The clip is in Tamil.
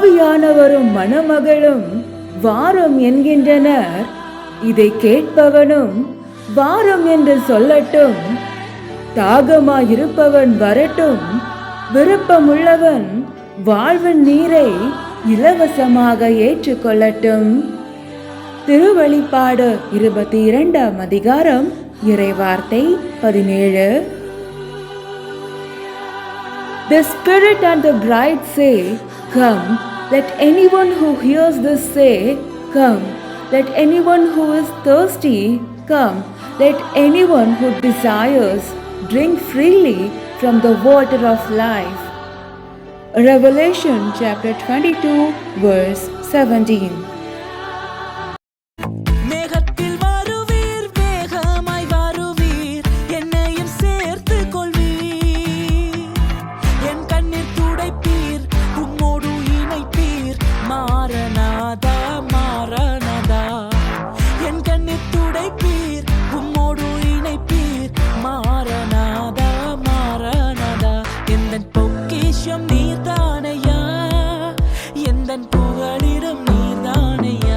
ஆவியானவரும் மணமகளும் வாரம் என்கின்றனர். இதை கேட்பவனும் வாரம் என்று சொல்லட்டும். தாகமாயிருப்பவன் வரட்டும். விருப்பமுள்ளவன் வாழ்வின் நீரை இலவசமாக ஏற்றுக்கொள்ளட்டும். திருவழிப்பாடு இருபத்தி இரண்டாம் அதிகாரம் இறைவார்த்தை பதினேழு. The Spirit and the bride say, Come. Let anyone who hears this say, Come. Let anyone who is thirsty come. Let anyone who desires drink freely from the water of life. Revelation chapter 22, verse 17. நீர்தானையா? எந்த புகழிடம் நீர்தானையா?